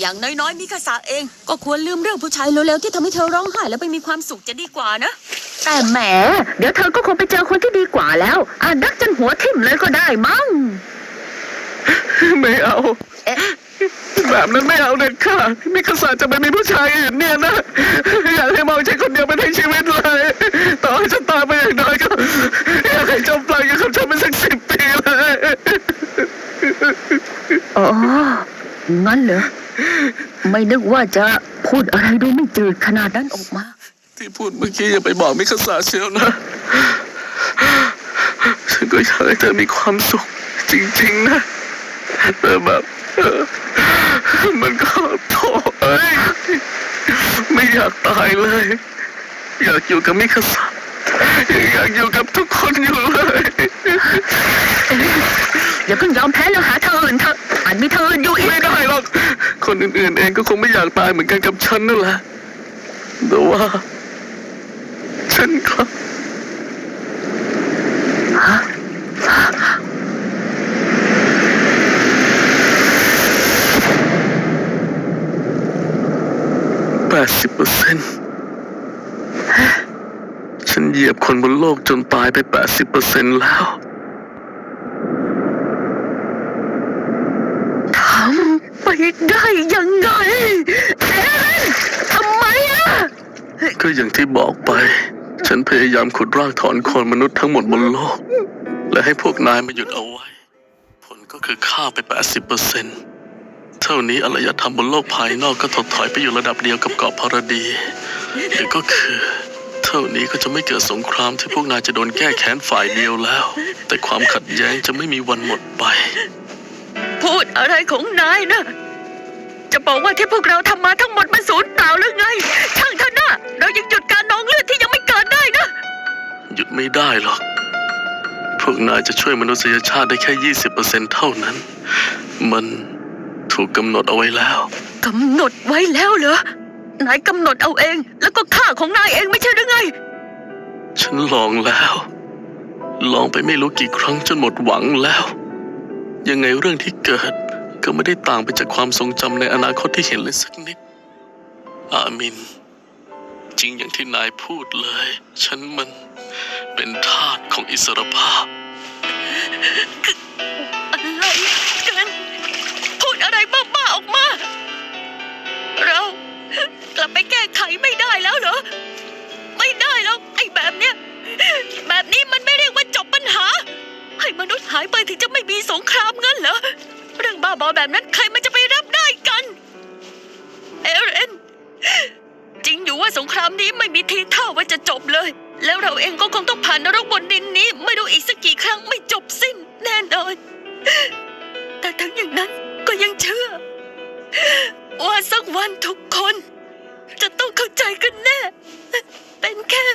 อย่างน้อยๆมิคาสะเอง ก็ควรลืมเรื่องผู้ชายเร็วๆที่ทำให้เธอร้องไห้แล้วไม่มีความสุขจะดีกว่านะ แต่แหม เดี๋ยวเธอก็คงไปเจอคนที่ดีกว่าแล้ว อาจดักจนหัวทิ่มเลยก็ได้มั้ง ไม่เอาแบบนั้นไม่เอาเด็ดขาดมิคาสาจะไปมีผู้ชายอื่นเนี่ยนะ อยากให้มองฉันคนเดียวไปทั้งชีวิตเลย ต่อให้ฉันตายไปอย่างน้อยก็อยากให้จมปลังอยู่กับฉันเป็นสักสิบปีเลย อ๋อ งั้นเหรอ ไม่นึกว่าจะพูดอะไรดูไม่จืดขนาดนั้นออกมา ที่พูดเมื่อกี้อย่าไปบอกมิคาสาเชียวนะ ฉันก็อยากให้เธอมีความสุขจริงๆนะแต่แบบเออมันก็โถเอ้ยไม่อยากตายเลย อยากอยู่กับมิคาสาอยากอยู่กับทุกคนอยู่เลย อย่าเพิ่งยอมแพ้ อื่นเองก็คงไม่อยากตายเหมือนกันกับฉันนั่นแหละแต่ว่า ฉันครับแปดสิบเปอร์เซ็นต์ฉันเหยียบคนบนโลกจนตายไปแปดสิบเปอร์เซ็นต์แล้ว ทำไปได้ ยังไงเอ๊ะทำไมอะก็อย่างที่บอกไป ฉันพยายามขุดรากถอนโคนมนุษย์ทั้งหมดบนโลก และให้พวกนายมาหยุดเอาไว้ ผลก็คือฆ่าไป 80เปอร์เซ็นต์เท่านี้อารยธรรมบนโลกภายนอกก็ถดถอยไปอยู่ระดับเดียวกับเกาะพาราดีหรือก็คือ เท่านี้ก็จะไม่เกิดสงครามที่พวกนายจะโดนแก้แค้นฝ่ายเดียวแล้ว แต่ความขัดแย้งจะไม่มีวันหมดไป พูดอะไรของนายนะ จะบอกว่าที่พวกเราทำมาทั้งหมดมันสูญเปล่าหรือไง ช่างเถอะนะเรายังหยุดการนองเลือดที่ยังไม่เกิดได้นะ หยุดไม่ได้หรอก พวกนายจะช่วยมนุษยชาติได้แค่ 20%เท่านั้น มันถูกกำหนดเอาไว้แล้ว กำหนดไว้แล้วเหรอ นายกำหนดเอาเอง แล้วก็ฆ่าของนายเองไม่ใช่หรือไง ฉันลองแล้ว ลองไปไม่รู้กี่ครั้งจนหมดหวังแล้ว ยังไงเรื่องที่เกิด ก็ไม่ได้ต่างไปจากความทรงจำในอนาคตที่เห็นเลยสักนิด อามิน จริงอย่างที่นายพูดเลย ฉันมันเป็นทาสของอิสรภาพ ต้องผ่านนรกบนดินนี้ ไม่รู้อีกสักกี่ครั้งไม่จบสิ้นแน่นอน แต่ทั้งอย่างนั้นก็ยังเชื่อ ว่าสักวันทุกคน จะต้องเข้าใจกันแน่ เป็นแค่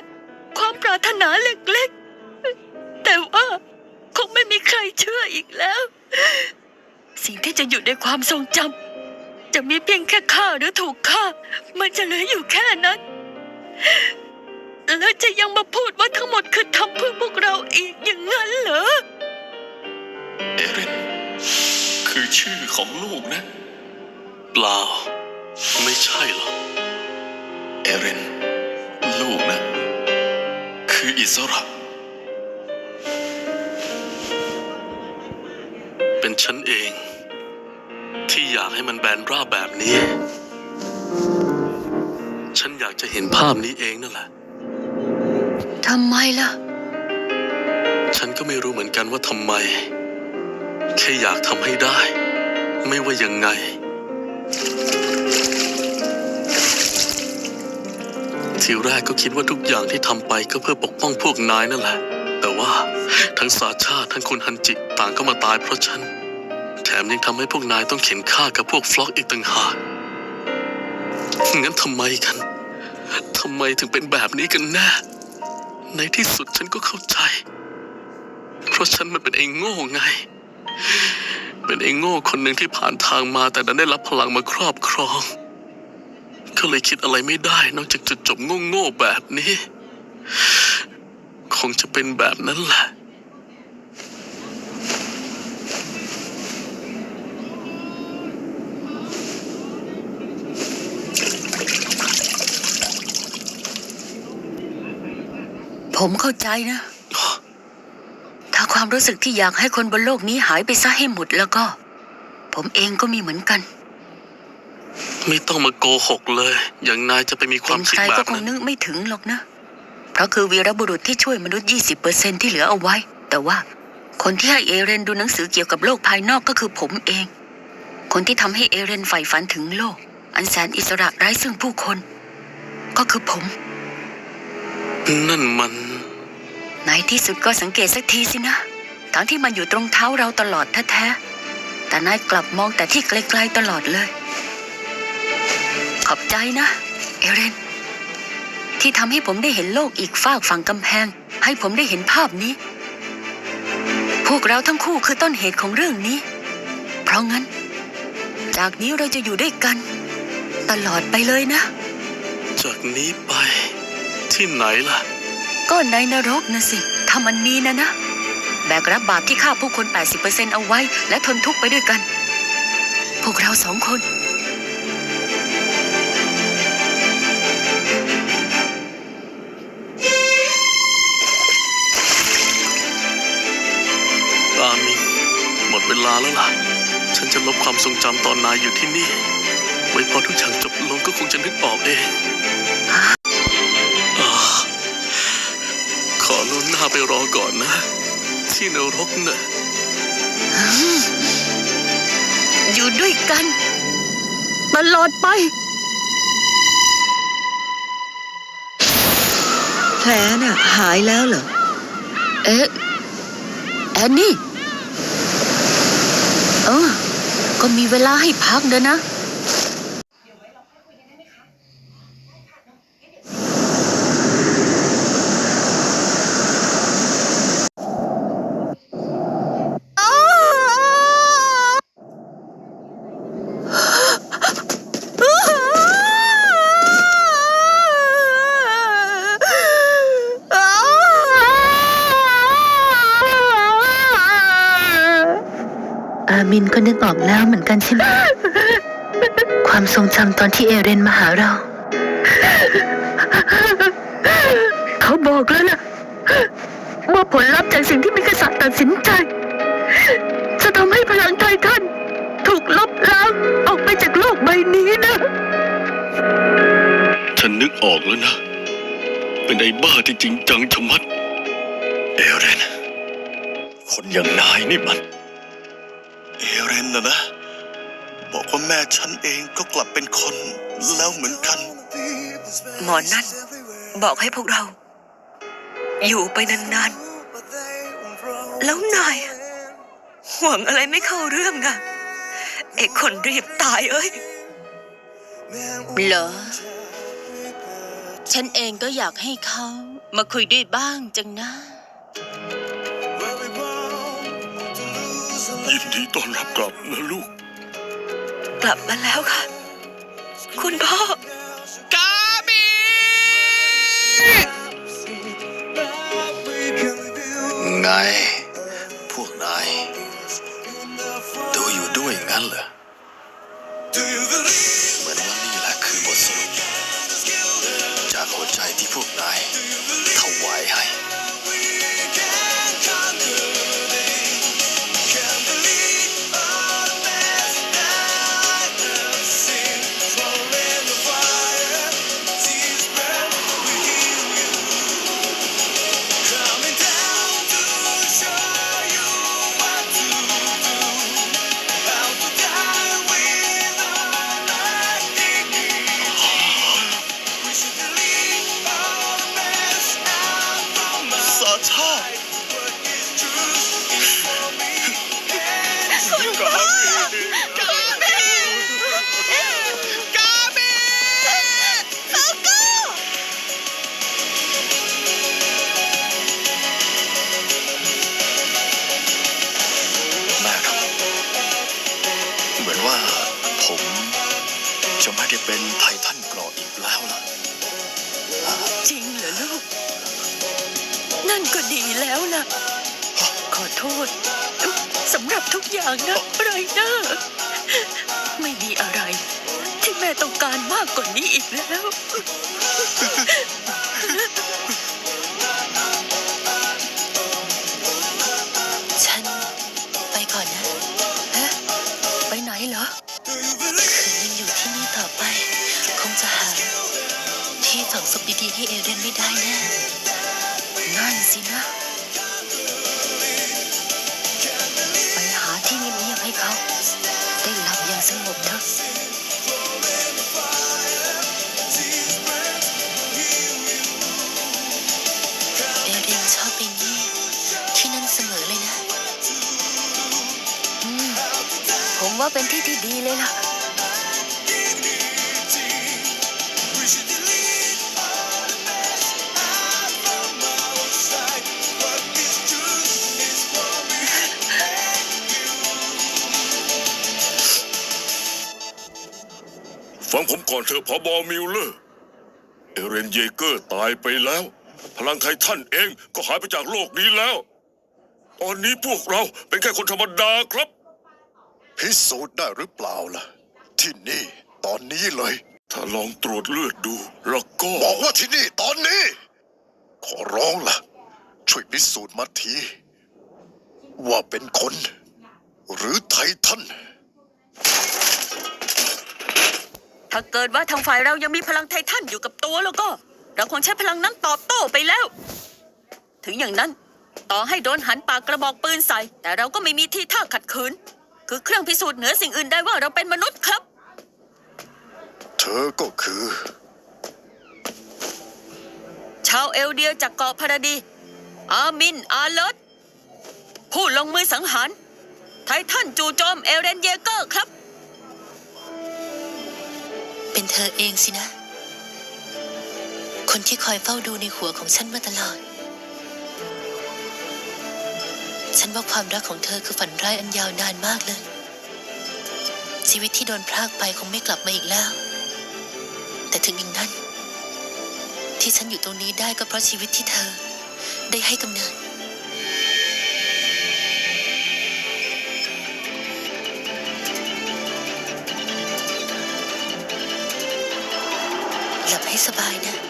ความปรารถนาเล็กๆ แต่ว่าคงไม่มีใครเชื่ออีกแล้ว สิ่งที่จะอยู่ในความทรงจำจะมีเพียงแค่ฆ่าหรือถูกฆ่ามันจะเหลืออยู่แค่นั้น แล้วจะยังมาพูดว่าทั้งหมดคือทำเพื่อพวกเราอีกอย่างนั้นเหรอ เอเรนคือชื่อของลูกนะ เปล่า ไม่ใช่หรอกเอเรนลูกนะ คืออิสระ เป็นฉันเอง ที่อยากให้มันแบนราบแบบนี้ ฉันอยากจะเห็นภาพนี้เองนั่นแหละ ทำไมล่ะ ฉันก็ไม่รู้เหมือนกันว่าทำไม แค่อยากทำให้ได้ ไม่ว่ายังไง ทีแรกก็คิดว่าทุกอย่างที่ทำไปก็เพื่อปกป้องพวกนายนั่นแหละ แต่ว่าทั้งสาชาติทั้งคุณฮันจิต่างก็มาตายเพราะฉัน แถมยังทำให้พวกนายต้องเข็นฆ่ากับพวกฟล็อกอีกต่างหากงั้นทำไมกัน ทำไมถึงเป็นแบบนี้กันแน่ในที่สุดฉันก็เข้าใจ เพราะฉันมันเป็นไอ้โง่ไง เป็นไอ้โง่คนหนึ่งที่ผ่านทางมาแต่ดันได้รับพลังมาครอบครอง ก็เลยคิดอะไรไม่ได้ นอกจากจุดจบโง่ๆแบบนี้ คงจะเป็นแบบนั้นแหละ ผมเข้าใจนะ ถ้าความรู้สึกที่อยากให้คนบนโลกนี้หายไปซะให้หมดแล้วก็ ผมเองก็มีเหมือนกัน ไม่ต้องมาโกหกเลย อย่างนายจะไปมีคเป็วามนคิดใครแบก็บคงนั้นนึกไม่ถึงหรอกนะ เพราะคือวีรบุรุษที่ช่วยมนุษย์20%ที่เหลือเอาไว้ แต่ว่า คนที่ให้เอเรนดูหนังสือเกี่ยวกับโลกภายนอกก็คือผมเอง คนที่ทำให้เอเรนใฝ่ฝันถึงโลก อันแสนอิสระไร้ซึ่งผู้คน ก็คือผม นั่นมัน ในที่สุดก็สังเกตสักทีสินะ ทั้งที่มันอยู่ตรงเท้าเราตลอดแท้ๆ แต่นายกลับมองแต่ที่ไกลๆตลอดเลย ขอบใจนะ เอเรน ที่ทำให้ผมได้เห็นโลกอีกฝากฝั่งกำแพง ให้ผมได้เห็นภาพนี้ พวกเราทั้งคู่คือต้นเหตุของเรื่องนี้ เพราะงั้น จากนี้เราจะอยู่ด้วยกัน ตลอดไปเลยนะ จากนี้ไป ที่ไหนล่ะ ก็ในนรกนะสิ ถ้ามันมีนะนะ แบกรับบาปที่ฆ่าผู้คน 80%เอาไว้ และทนทุกข์ไปด้วยกัน พวกเราสองคนอามินหมดเวลาแล้วล่ะ ฉันจะลบความทรงจำตอนนายอยู่ที่นี่ ไว้พอทุกอย่างจบลงก็คงจะนึกออกเองอา อลุ้นหน้าไปรอก่อนนะ ที่นรกนะ อยู่ด้วยกัน ตลอดไป แผลน่ะ หายแล้วเหรอ เอ๊ะ แอนนี่ เออ ก็มีเวลาให้พักเด้อนะ อา มินก็นึกออกแล้วเหมือนกันใช่ไหม ความทรงจำตอนที่เอเรนมาหาเรา เขาบอกแล้วล่ะ ว่าผลลัพธ์จากสิ่งที่มิกษัตริย์ตัดสินใจ จะทำให้พลังไททันถูกลบล้างออกไปจากโลกใบนี้นะ ฉันนึกออกแล้วนะ เป็นไอ้บ้าที่จริงจังชะมัด เอเรนคนอย่างนายนี่มัน เอเรนนะนะ บอกว่าแม่ฉันเองก็กลับเป็นคนแล้วเหมือนกัน หมอนั่น บอกให้พวกเรา อยู่ไปนานๆ แล้วนายห่วงอะไรไม่เข้าเรื่องนะไอ้คนรีบตายเอ้ยเหรอ ฉันเองก็อยากให้เขามาคุยด้วยบ้างจังนะ ยินดีต้อนรับกลับนะลูก กลับมาแล้วค่ะ คุณพ่อไง พวกนายดูอยู่ด้วยงั้นเหรอ เหมือนว่านี่แหละคือบทสรุป จากหัวใจที่พวกนาย จะไม่ได้เป็นไททันเกรออีกแล้วล่ะ จริงเหรอลูก นั่นก็ดีแล้วนะขอโทษสำหรับทุกอย่างนะไรเดอร์ไม่มีอะไร ที่แม่ต้องการมากกว่านี้อีกแล้ว ดีๆ ให้เอเดนไม่ได้แน่นั่นสินะ ไปหาที่เงียบๆให้เขา ได้หลับอย่างสงบเถอะเอเดนชอบไปนี่ที่นั่นเสมอเลยนะอืมผมว่าเป็นที่ที่ดีเลยล่ะ ฟังผมก่อนเถอะพอบอมิลเลอร์ เอเรนเยเกอร์ตายไปแล้ว พลังไททันเองก็หายไปจากโลกนี้แล้ว ตอนนี้พวกเราเป็นแค่คนธรรมดาครับ พิสูจน์ได้หรือเปล่าล่ะ ที่นี่ตอนนี้เลย ถ้าลองตรวจเลือดดูแล้วก็ บอกว่าที่นี่ตอนนี้ ขอร้องล่ะ ช่วยพิสูจน์มาที ว่าเป็นคน หรือไททัน ถ้าเกิดว่าทางฝ่ายเรายังมีพลังไททันอยู่กับตัวแล้วก็ เราคงใช้พลังนั้นตอบโต้ไปแล้ว ถึงอย่างนั้น ต่อให้โดนหันปากกระบอกปืนใส่ แต่เราก็ไม่มีทีท่าขัดขืน คือเครื่องพิสูจน์เหนือสิ่งอื่นได้ว่าเราเป็นมนุษย์ครับ เธอก็คือ ชาวเอลเดียจากเกาะพาราดี อามินอาเลตผู้ลงมือสังหารไททันจู่โจมเอเรนเยเกอร์ครับ เป็นเธอเองสินะ คนที่คอยเฝ้าดูในหัวของฉันมาตลอด ฉันว่าความรักของเธอคือฝันร้ายอันยาวนานมากเลย ชีวิตที่โดนพรากไปคงไม่กลับมาอีกแล้ว แต่ถึงอย่างนั้น ที่ฉันอยู่ตรงนี้ได้ก็เพราะชีวิตที่เธอ ได้ให้กำเนิด หลับให้สบายนะ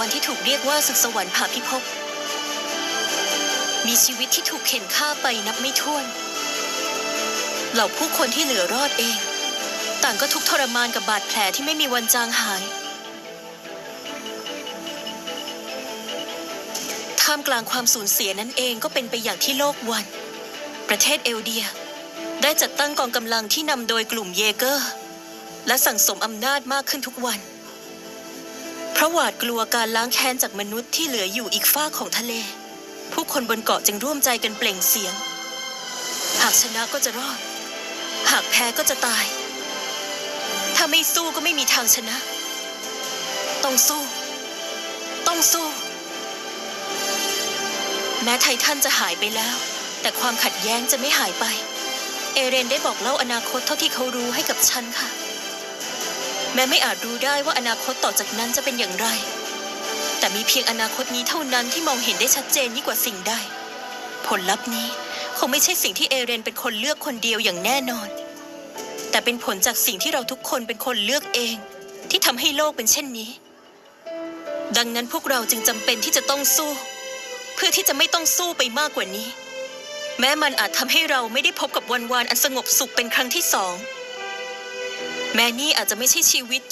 วันที่ถูกเรียกว่าศึกสวรรค์ผ่าพิภพมีชีวิตที่ถูกเข็นฆ่าไปนับไม่ถ้วน เหล่าผู้คนที่เหลือรอดเอง ต่างก็ทุกทรมานกับบาดแผลที่ไม่มีวันจางหาย ท่ามกลางความสูญเสียนั้นเองก็เป็นไปอย่างที่โลกวัน ประเทศเอลเดีย ได้จัดตั้งกองกำลังที่นำโดยกลุ่มเยเกอร์ และสั่งสมอำนาจมากขึ้นทุกวัน เพราะหวาดกลัวการล้างแค้นจากมนุษย์ที่เหลืออยู่อีกฝ้าของทะเล ผู้คนบนเกาะจึงร่วมใจกันเปล่งเสียง หากชนะก็จะรอด หากแพ้ก็จะตาย ถ้าไม่สู้ก็ไม่มีทางชนะ ต้องสู้ ต้องสู้ แม้ไททันจะหายไปแล้ว แต่ความขัดแย้งจะไม่หายไป เอเรนได้บอกเล่าอนาคตเท่าที่เขารู้ให้กับฉันค่ะ แม้ไม่อาจรู้ได้ว่าอนาคตต่อจากนั้นจะเป็นอย่างไร แต่มีเพียงอนาคตนี้เท่านั้นที่มองเห็นได้ชัดเจนยิ่งกว่าสิ่งใดผลลัพธ์นี้คงไม่ใช่สิ่งที่เอเรนเป็นคนเลือกคนเดียวอย่างแน่นอน แต่เป็นผลจากสิ่งที่เราทุกคนเป็นคนเลือกเอง ที่ทำให้โลกเป็นเช่นนี้ ดังนั้นพวกเราจึงจำเป็นที่จะต้องสู้ เพื่อที่จะไม่ต้องสู้ไปมากกว่านี้ แม้มันอาจทำให้เราไม่ได้พบกับวันวานอันสงบสุขเป็นครั้งที่สอง แม้นี่อาจจะไม่ใช่ชีวิต